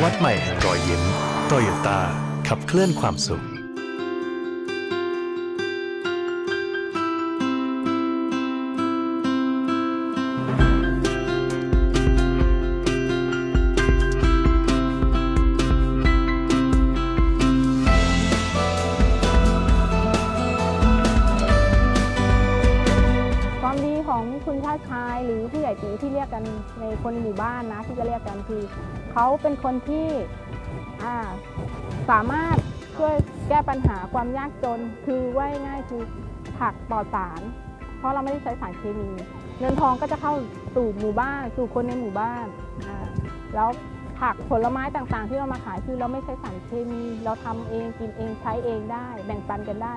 ศวรรษใหม่แห่งรอยยิ้มโตโยต้าขับเคลื่อนความสุข คนในหมู่บ้านนะที่จะเรียกกันคือเขาเป็นคนที่สามารถช่วยแก้ปัญหาความยากจน คือว่าง่ายคือผักปลอดสาร เพราะเราไม่ได้ใช้สารเคมี เงินทองก็จะเข้าสู่หมู่บ้าน สู่คนในหมู่บ้าน แล้วผักผลไม้ต่างๆ ที่เรามาขายคือเราไม่ใช้สารเคมี เราทำเองกินเองใช้เองได้ แบ่งปันกันได้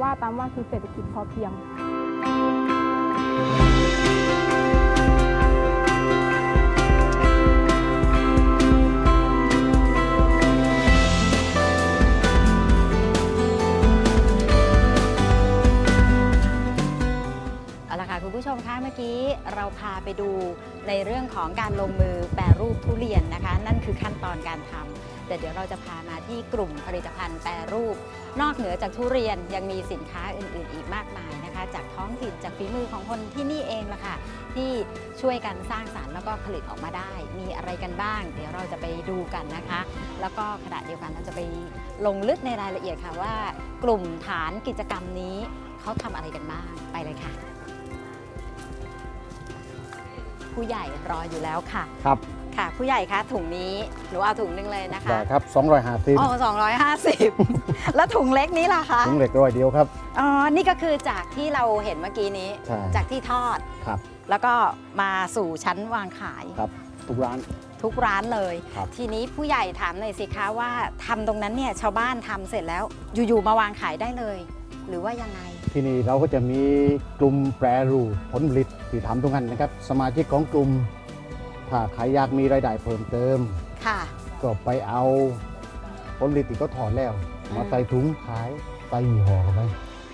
ว่าตามว่าคือเศรษฐกิจพอเพียง เมื่อกี้เราพาไปดูในเรื่องของการลงมือแปรรูปทุเรียนนะคะ นั่นคือขั้นตอนการทำแต่เดี๋ยวเราจะพามาที่กลุ่มผลิตภัณฑ์แปรรูป นอกเหนือจากทุเรียนยังมีสินค้าอื่น ๆ อีกมากมายนะคะ จากท้องถิ่นจากฝีมือของคนที่นี่เองละค่ะที่ช่วยกันสร้างสารรค์แล้วก็ผลิตออกมาได้ มีอะไรกันบ้าง เดี๋ยวเราจะไปดูกันนะคะ แล้วก็ขณะเดียวกันเราจะไปลงลึกในรายละเอียดค่ะว่า กลุ่มฐานกิจกรรมนี้เขาทำอะไรกันบ้างไปเลยค่ะ ผู้ใหญ่รออยู่แล้วค่ะ ครับ ค่ะ ผู้ใหญ่คะถุงนี้หนูเอาถุงหนึงเลยนะคะได้ครับ250อ๋อสองร้อยห้าสิบแล้วถุงเล็กนี้ล่ะคะถุงเหล็กร้อยเดียวครับ อ๋อนี่ก็คือจากที่เราเห็นเมื่อกี้นี้ ใช่ จากที่ทอดครับ แล้วก็มาสู่ชั้นวางขาย ครับ ทุกร้าน ทุกร้านเลย ครับ ทีนี้ผู้ใหญ่ถามหน่อยสิคะว่าทำตรงนั้นเนี่ยชาวบ้านทำเสร็จแล้วอยู่ๆมาวางขายได้เลย หรือว่ายังไง ที่นี่เราก็จะมีกลุ่มแปรรูปผลผลิตที่ทำตรงนั้นนะครับ สมาชิกของกลุ่มถ้าใครอยากมีรายได้เพิ่มเติม ค่ะ ก็ไปเอาผลผลิตที่เขาถอนแล้วอืมมาใส่ถุงขายใส่ยี่ห้อเข้าไป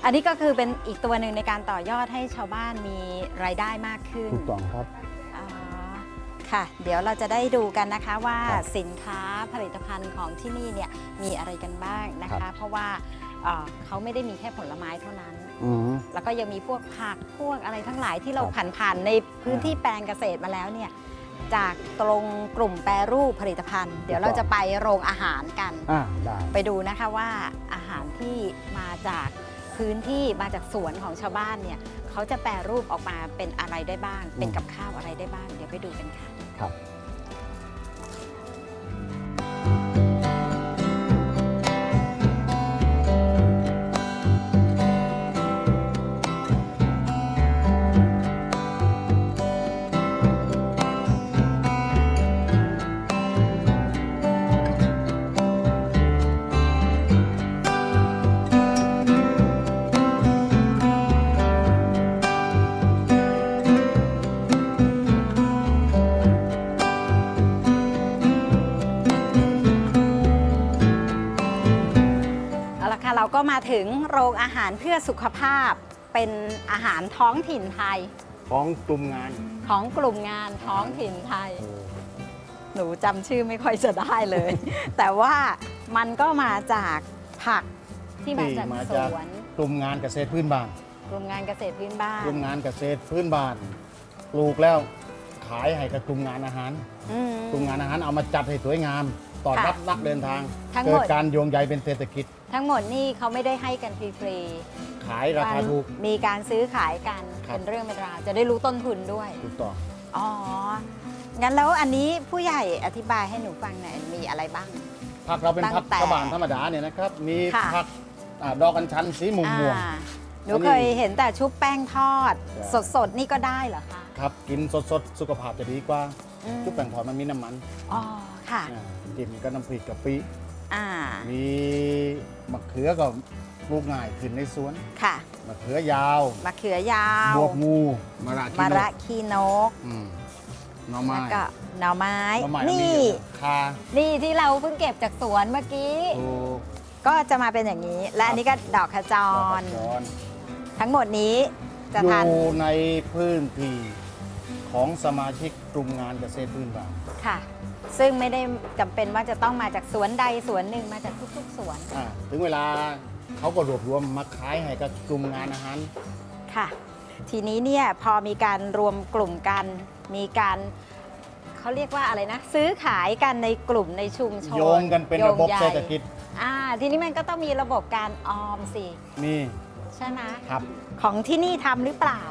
อันนี้ก็คือเป็นอีกตัวหนึ่งในการต่อยอดให้ชาวบ้านมีรายได้มากขึ้นถูกต้องครับ อ๋อ ค่ะ เดี๋ยวเราจะได้ดูกันนะคะว่าครับสินค้าผลิตภัณฑ์ของที่นี่เนี่ยมีอะไรกันบ้างนะครัคะ บ เพราะว่าเอ่อเขาไม่ได้มีแค่ผลไม้เท่านั้น อืมแล้วก็ยังมีพวกผักพวกอะไรทั้งหลายที่เราครับผ่านผ่านๆในพื้นที่แปลงเกษตรมาแล้วเนี่ยจากตรงกลุ่มแปรรูปผลิตภัณฑ์ เดี๋ยวเราจะไปโรงอาหารกัน อ่าได้ไปดูนะคะว่าอาหารที่มาจากพื้นที่มาจากสวนของชาวบ้านเนี่ยเขาจะแปรรูปออกมาเป็นอะไรได้บ้าง เป็นกับข้าวอะไรได้บ้าง เดี๋ยวไปดูกันค่ะ ครับ มาถึงโรงอาหารเพื่อสุขภาพ เป็นอาหารท้องถิ่นไทย ของกลุ่มงาน ของกลุ่มงานท้องถิ่นไทย หนูจำชื่อไม่ค่อยจะได้เลย แต่ว่ามันก็มาจากผักที่มาจากที่มาสจากวนกลุ่มงานเกษตรพื้นบ้านกลุ่มงานเกษตรพื้นบ้านกลุ่มงานเกษตรพื้นบ้านปลูกแล้วขายให้กับกลุ่มงานอาหารอืมกลุ่มงานอาหารเอามาจัดให้สวยงาม ตอนค่ะรับนักเดินทางทั้งหมเกิดดการโยงใยเป็นเศรษฐกิจ ทั้งหมดนี่เขาไม่ได้ให้กันฟรีขายๆราคาถูก มีการซื้อขายกันครับ เป็นเรื่องเป็นราวจะได้รู้ต้นทุนด้วย ถูกต้องอ๋อ งั้นแล้วอันนี้ผู้ใหญ่อธิบายให้หนูฟังหน่อยมีอะไรบ้าง ผักเราเป็นตั้งผักแต่กระบานธรรมดาเนี่ยนะครับ มีค่ะ ผักอ่าดอกกัญชันสีม่วงม่วง อ่าหนูอันนี้เคยเห็นแต่ชุบแป้งทอด ใช่ สดๆ นี่ก็ได้เหรอคะ ครับ กินสดๆ สุขภาพจะดีกว่า อืม ชุบแป้งทอดมันมีน้ำมันอ๋อค่ะ อ่ากินก็น้ำพริกกะปิอ่ามีมะเขือก็ปลูกง่ายขึ้นในสวนค่ะมะเขือยาวมะเขือยาวบวกงูมะระขี้มะนระกคีนกอืมหน่อไม้แล้วก็หน่อไม้ หน่อไม้นี่คานี่ที่เราเพิ่งเก็บจากสวนเมื่อกี้ ถูกก็จะมาเป็นอย่างนี้ และอันนี้ก็ดอกขจดอกรกระจรทั้งหมดนี้จะอทานยู่ในพื้นที่ ขของสมาชิกกลุ่มงานเกษตรพื้นบ้านค่ะ ซึ่งไม่ได้จำเป็นว่าจะต้องมาจากสวนใดสวนหนึ่งมาจากทุกๆ สวนอ่าถึงเวลาเขาก็รวบรวมมาขายให้กับกลุ่มงานอาหารค่ะ ทีนี้เนี่ยพอมีการรวมกลุ่มกัน มีการเขาเรียกว่าอะไรนะ ซื้อขายกันในกลุ่มในชุมชนโยงกันเป็นระบบโยงใยเศรษฐกิจอ่า ทีนี้มันก็ต้องมีระบบการออมสิมีใช่ไหมครับ ของที่นี่ทำหรือเปล่า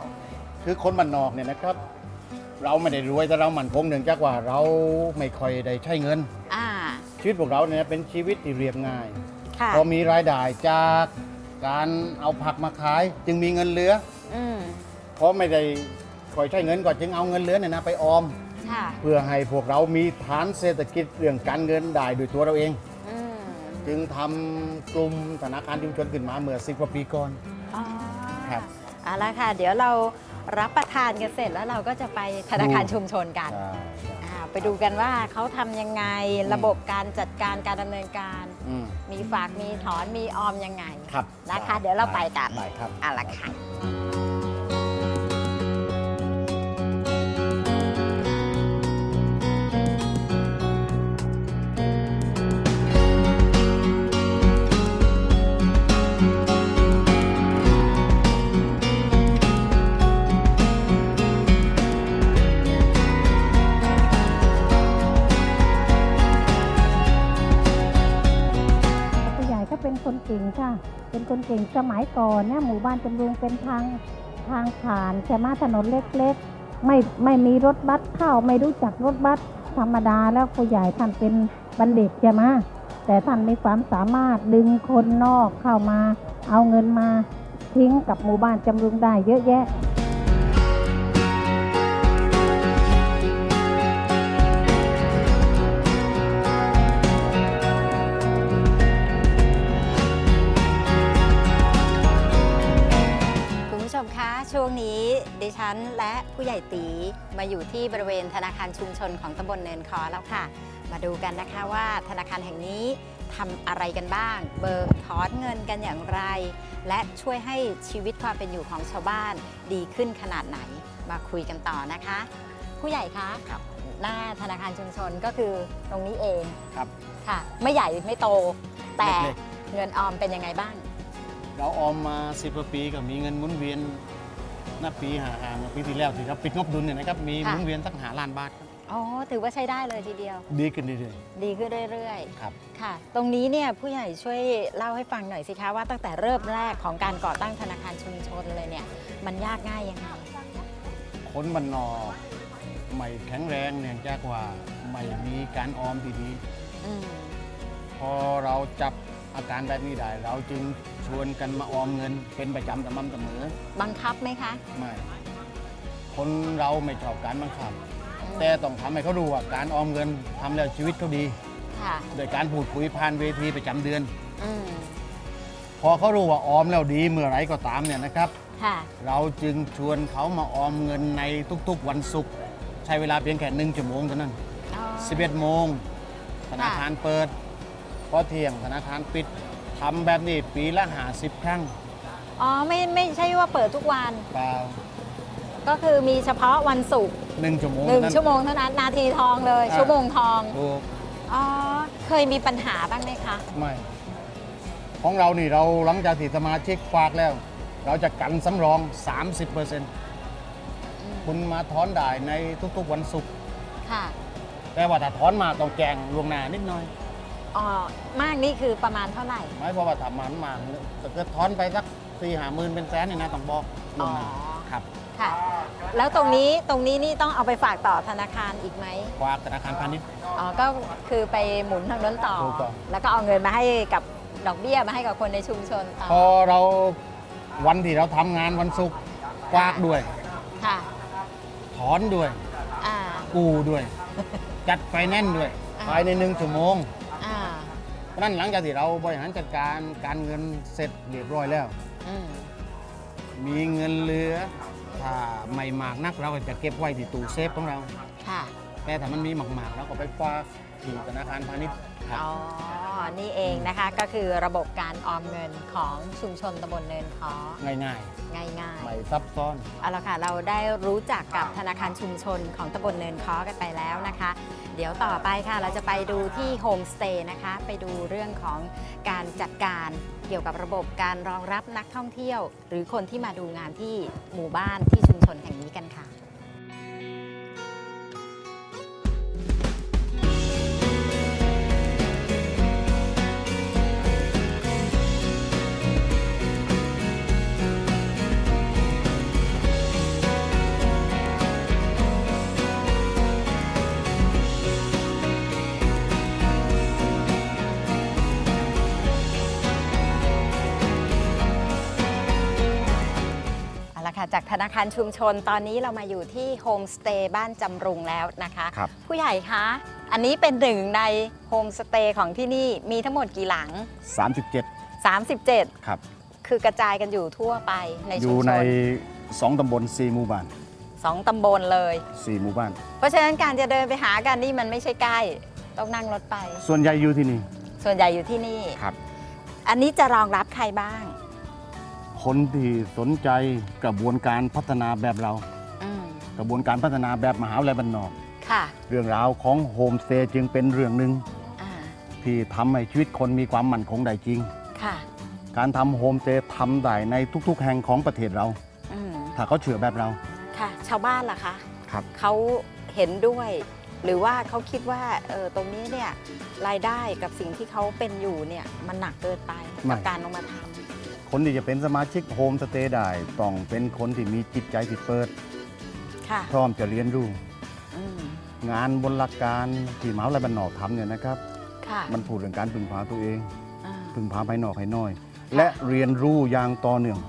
คือคนบ้านนอกเนี่ยนะครับ เราไม่ได้รวยแต่เราหมั่นคงเนื่องจากว่าเราไม่ค่อยได้ใช้เงิน อ่า ชีวิตพวกเราเนี่ยเป็นชีวิตที่เรียบง่าย ค่ะ พอมีรายได้จากการเอาผักมาขาย จึงมีเงินเหลืออืม เพราะไม่ได้คอยใช้เงินก็จึงเอาเงินเหลือเนี่ยนะไปออม ค่ะ เพื่อให้พวกเรามีฐานเศรษฐกิจเรื่องการเงินได้ด้วยตัวเราเอง อืมจึงทำกลุ่มธนาคารชุมชนขึ้นมาเมื่อสิบกว่าปีก่อน อ๋อครับ เอาละค่ะ เดี๋ยวเรา รับประทานกันเสร็จแล้วเราก็จะไปธนาคารชุมชนกัน ใช่อ่าไปดูกันว่าเขาทำยังไงอืมระบบการจัดการการดำเนินการ อืมมีฝากมีถอนมีออมยังไงครับนะคะ เดี๋ยวเราไปกันได้ครับ เอาละค่ะผู้ใเป็นคนเก่งค่ะ เป็นคนเก่งสมัยก่อนเนี่ยหมู่บ้านจำรุงเป็นทางทางผ่านใช่ไหมถนนเล็กๆ ไม่ไม่มีรถบัสเข้าไม่รู้จักรถบัสธรรมดาแล้วผู้ใหญ่ท่านเป็นบัณฑิตใช่ไหมแต่ท่านมีความสามารถดึงคนนอกเข้ามา เอาเงินมาทิ้งกับหมู่บ้านจำรุงได้เยอะแยะ ช่วงนี้ดิฉันและผู้ใหญ่ตีมาอยู่ที่บริเวณธนาคารชุมชนของตำบลเนินคอแล้วค่ะ มาดูกันนะคะว่าธนาคารแห่งนี้ทำอะไรกันบ้าง เบิกถอนเงินกันอย่างไร และช่วยให้ชีวิตความเป็นอยู่ของชาวบ้านดีขึ้นขนาดไหน มาคุยกันต่อนะคะ ผู้ใหญ่คะครับหน้าธนาคารชุมชนก็คือตรงนี้เองครับค่ะ ไม่ใหญ่ไม่โต แต่เล็กเงินออมเป็นยังไงบ้าง เราออมมาสิบกว่าปีก็มีเงินหมุนเวียน นับปีหาหาเมื่อปีที่แล้วที่เราปิดงบดุลเนี่ยนะครับมีหค่ะ มุนเวียนตั้งหาล้านบาทครับอ๋อ ถือว่าใช้ได้เลยทีเดียว ดีขึ้นเรื่อยดีขึ้นเรื่อยๆ ครับ ๆ ค่ะ ตรงนี้เนี่ยผู้ใหญ่ช่วยเล่าให้ฟังหน่อยสิคะว่าตั้งแต่เริ่มแรกของการก่อตั้งธนาคารชุมชนเลยเนี่ย มันยากง่ายยังไง คนบ้านนอกไม่แข็งแรงเนื่องจากว่าไม่มีการออมที่ดี อืม พอเราจับ อาการแบบนี้ได้ เราจึงชวนกันมาออมเงินเป็นประจำสม่ำเสมอ บังคับไหมคะ ไม่ คนเราไม่ชอบการบังคับ แต่ต้องทำให้เขารู้ว่าการออมเงินทำแล้วชีวิตเขาดี ค่ะโดยการพูดคุยผ่านเวทีประจำเดือน อืมพอเขารู้ว่าออมแล้วดีเมื่อไหรก็ตามเนี่ยนะครับ ค่ะเราจึงชวนเขามาออมเงินในทุกๆวันศุกร์ใช้เวลาเพียงแค่หนึ่งชั่วโมงเท่านั้น อ๋อ 11โมงธนาคารเปิด พอเที่ยงธนาคารปิดทำแบบนี้ปีละหาสิบครั้งอ๋อไม่ไม่ใช่ว่าเปิดทุกวัน เปล่าก็คือมีเฉพาะวันศุกร์หนึ่งชั่วโมงหนึ่งเท่านั้นชั่วโมงเท่านั้นนาทีทองเลยอ่าชั่วโมงทองถูกอ๋อเคยมีปัญหาบ้างไหมคะไม่ ของเรานี่เราหลังจากที่สมาชิกฝากแล้ว เราจะกันสำรอง 30%คุณมาถอนได้ในทุกๆวันศุกร์ค่ะแต่ว่าถ้าถอนมาต้องแจงล่วงหน้านิดหน่อย อ๋อมากนี่คือประมาณเท่าไหร่ ไม่เพราะว่าถ้ามันมาถ้าเกิดถอนไปสักสี่หาหมื่นเป็นแสนนี่นะต้องบอกล่วงหน้าอ๋อ ครับค่ะ แล้วตรงนี้ตรงนี้นี่ต้องเอาไปฝากต่อธนาคารอีกไหมฝากธนาคารพาณิชย์ อ๋อก็คือไปหมุนทางนั้นต่อ ถูกต้อง แล้วก็เอาเงินมาให้กับดอกเบี้ยมาให้กับคนในชุมชนต่อพอเราวันที่เราทำงานวันศุกร์ฝากด้วย ค่ะถอนด้วย อ่า กู้ด้วย จัดไฟแนนซ์ด้วย อ่า ภายในหนึ่งชั่วโมงอ่า เพราะฉะนั้นหลังจากที่เราบริหารจัดการการเงินเสร็จเรียบร้อยแล้ว อืมมีเงินเหลือถ้าไม่มากนักเราก็จะเก็บไว้ที่ตู้เซฟของเรา ค่ะแต่ถ้ามันมีมากๆเราก็ไปฝากที่ธนาคารพาณิชย์ครับ อ๋อ นี่เองนะคะ ก็คือระบบการออมเงินของชุมชนตำบลเนินคอง่ายง่ายๆๆไม่ซับซ้อน เอาละค่ะ เราได้รู้จักกับธนาคารชุมชนของตำบลเนินค้อกันไปแล้วนะคะ เดี๋ยวต่อไปค่ะ เราจะไปดูที่โฮมสเตย์นะคะ ไปดูเรื่องของการจัดการเกี่ยวกับระบบการรองรับนักท่องเที่ยว หรือคนที่มาดูงานที่หมู่บ้านที่ชุมชนแห่งนี้กันค่ะ จากธนาคารชุมชนตอนนี้เรามาอยู่ที่โฮมสเตย์บ้านจำรุงแล้วนะคะ ครับ ผู้ใหญ่คะ อันนี้เป็นหนึ่งในโฮมสเตย์ของที่นี่มีทั้งหมดกี่หลัง 37 37 ครับ คือกระจายกันอยู่ทั่วไปในอชุยู่มชใน น2 ตำบล 4 หมู่บ้าน สองตำบลเลย 4 หมู่บ้าน เพราะฉะนั้นการจะเดินไปหากันนี่มันไม่ใช่ใกล้ ต้องนั่งรถไป ส่วนใหญ่อยู่ที่นี่ ส่วนใหญ่อยู่ที่นี่ ครับ อันนี้จะรองรับใครบ้าง คนที่สนใจกระบวนการพัฒนาแบบเรา อืมกระบวนการพัฒนาแบบมหาวิทยาลัยบ้านนอก ค่ะเรื่องราวของโฮมสเตย์จึงเป็นเรื่องหนึ่งอ่าที่ทำให้ชีวิตคนมีความมั่นคงได้จริง ค่ะ การทำโฮมสเตย์ทำได้ในทุก ๆ แห่งของประเทศเรา อืมถ้าเขาเชื่อแบบเรา ค่ะ ชาวบ้านล่ะคะครับ เขาเห็นด้วย หรือว่าเขาคิดว่าเออตรงนี้เนี่ยรายได้กับสิ่งที่เขาเป็นอยู่เนี่ยมันหนักเกินไปกับการลงมาท คนที่จะเป็นสมาชิกโฮมสเตย์ได้ต้องเป็นคนที่มีจิตใจที่เปิดำค่ะพร้อมจะเรียนรู้ อืมงานบนหลักการที่มหาวิทยาลัยบ้านนอกทำเนี่ยนะครับ ค่ะมันพูดเรื่องการพึ่งพาตัวเอง อ่าพึ่งพาภายนอกให้น้อย และเรียนรู้อย่างต่อเนื่อง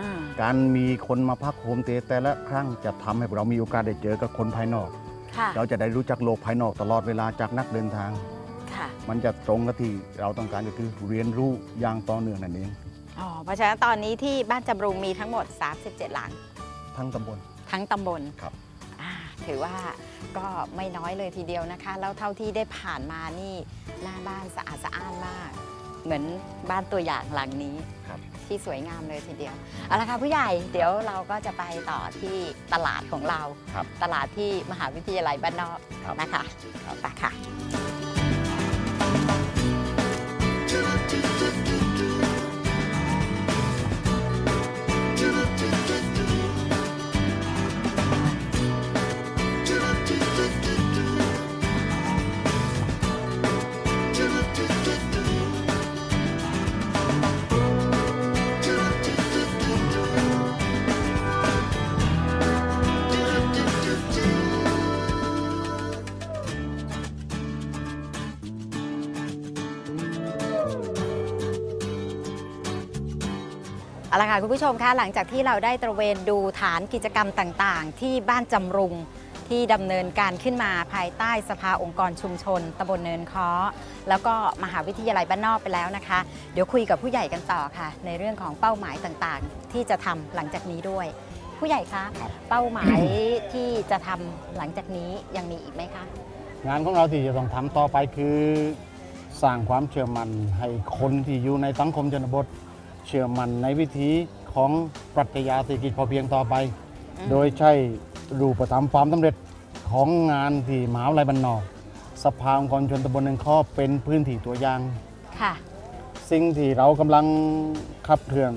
อ่าการมีคนมาพักโฮมสเตย์แต่ละครั้งจะทำให้เรามีโอกาสได้เจอกับคนภายนอก ค่ะเราจะได้รู้จักโลกภายนอกตลอดเวลาจากนักเดินทาง ค่ะ มันจะตรงกับที่เราต้องการก็คือเรียนรู้อย่างต่อเนื่องนั่นเอง อ๋อเพราะฉะนั้นตอนนี้ที่บ้านจำรุงมีทั้งหมด 37 หลัง ทั้งตำบล ทั้งตำบลครับอ่าถือว่าก็ไม่น้อยเลยทีเดียวนะคะ แล้วเท่าที่ได้ผ่านมานี่หน้าบ้านสะอาดสะอ้านมาก เหมือนบ้านตัวอย่างหลังนี้ครับที่สวยงามเลยทีเดียวเอาละค่ะผู้ใหญ่เดี๋ยวเราก็จะไปต่อที่ตลาดของเราครับตลาดที่มหาวิทยาลัยบ้านนอกครับนะคะครับไปค่ะ ค่ะคุณผู้ชมคะหลังจากที่เราได้ตระเวนดูฐานกิจกรรมต่างๆ ที่บ้านจำรุงที่ดำเนินการขึ้นมาภายใต้สภาองค์กรชุมชนตำบลเนินค้อ แล้วก็มหาวิทยาลัยบ้านนอกไปแล้วนะคะ เดี๋ยวคุยกับผู้ใหญ่กันต่อค่ะ ในเรื่องของเป้าหมายต่างๆ ที่จะทำหลังจากนี้ด้วย ผู้ใหญ่คะเป้าหมายที่จะทำหลังจากนี้ยังมีอีกไหมคะ งานของเราที่จะต้องทำต่อไปคือ สร้างความเชื่อมั่นให้คนที่อยู่ในสังคมชนบท เชื่อมั่นในวิธีของปรัชญาเศรษฐกิจพอเพียงต่อไปอืมโดยใช้รูปธรรมความสำเร็จของงานที่มหาวิทยาลัยบ้านนอกสภาองค์กรชนตำบลหนึ่งข้อเป็นพื้นที่ตัวอย่าง ค่ะ สิ่งที่เรากำลังขับเคลื่อน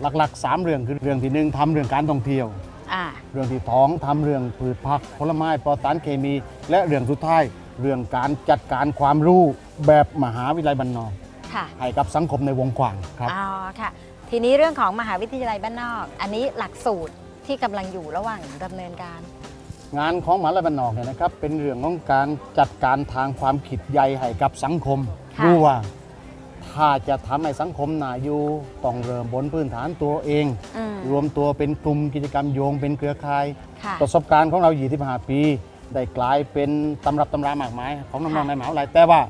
หลักๆสามเรื่องคือเรื่องที่หนึ่งทำเรื่องการท่องเที่ยว อ่า เรื่องที่สองทำเรื่องพืชผักผลไม้ปลอดสารเคมี และเรื่องสุดท้ายเรื่องการจัดการความรู้แบบมหาวิทยาลัยบ้านนอก ค่ะ ให้กับสังคมในวงกว้างครับ อ๋อค่ะ ทีนี้เรื่องของมหาวิทยาลัยบ้านนอก อันนี้หลักสูตรที่กำลังอยู่ระหว่างดำเนินการ งานของมหาวิทยาลัยบ้านนอกเนี่ยนะครับ เป็นเรื่องของการจัดการทางความคิดใหญ่ให้กับสังคมค่ะ รู้ว่า ถ้าจะทำให้สังคมน่าอยู่ต้องเริ่มบนพื้นฐานตัวเอง อืมรวมตัวเป็นกลุ่มกิจกรรมโยงเป็นเครือข่าย ค่ะ ประสบการณ์ของเรา 25 ปี ได้กลายเป็นตำรับตำรามากมาย ของน้องค่ะ ๆในมหาวิทยาลัยแต่ว่า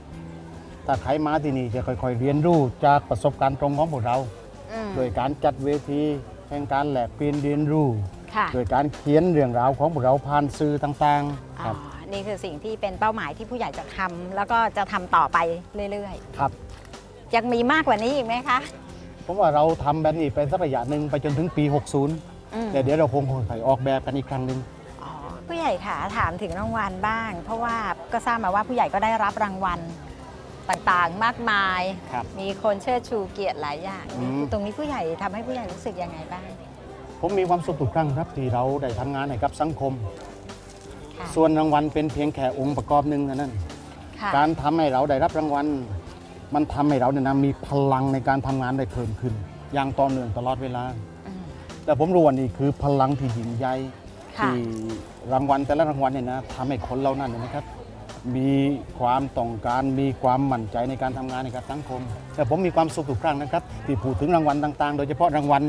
ถ้าใครมาที่นี่จะค่อยๆ เรียนรู้จากประสบการณ์ตรงของพวกเรา อืม โดยการจัดเวทีแห่งการแลกเปลี่ยนเรียนรู้ ค่ะ โดยการเขียนเรื่องราวของพวกเราผ่านสื่อต่างๆอ๋คอรับนี่คือสิ่งที่เป็นเป้าหมายที่ผู้ใหญ่จะทำแล้วก็จะทำต่อไปเรื่อยครับ ๆ ยังมีมากกว่านี้อีกไหมคะผมว่าเราทำแบบนี้ไปสักระยะหนึ่งไปจนถึงปี 60อืม แต่เดี๋ยวเราคงค่อยๆออกแบบกันอีกครั้งหนึ่งอ๋อผู้ใหญ่ค่ะถามถึงรางวัลบ้าง เพราะว่าก็ทราบมาว่าผู้ใหญ่ก็ได้รับรางวัล ต่างๆ มากมาย ครับ มีคนเชิดชูเกียรติหลายอย่าง อืม ตรงนี้ผู้ใหญ่ทำให้ผู้ใหญ่รู้สึกยังไงบ้าง ผมมีความสุขทุกครั้งครับที่เราได้ทำงานให้กับสังคม ค่ะ ส่วนรางวัลเป็นเพียงแค่องค์ประกอบหนึ่งเท่านั้น ค่ะ การทำให้เราได้รับรางวัล มันทำให้เราเนี่ยนะมีพลังในการทำงานได้เพิ่มขึ้น อย่างต่อเนื่องตลอดเวลา อืมแต่ผมรู้ว่านี่คือพลังที่ยิ่งใหญ่ค่ะ ที่รางวัลแต่ละรางวัลเนี่ยนะทำให้คนเรานั่นเนยนะครับ มีความต้องการมีความมั่นใจในการทำงานในกับสังคม แต่ผมมีความสุขทุกครั้งนะครับที่พูดถึงรางวัลต่างๆ โดยเฉพาะรางวัล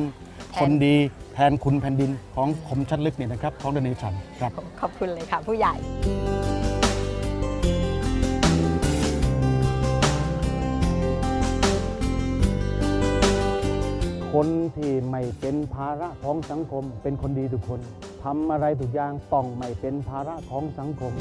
คนดีแทนคุณแผ่นดินของคมชัดลึกเนี่ยนะครับของเดนเนชันครับขอบคุณเลยค่ะผู้ใหญ่คนที่ไม่เป็นภาระของสังคม เป็นคนดีทุกคนทำอะไรทุกอย่างต้องไม่เป็นภาระของสังคม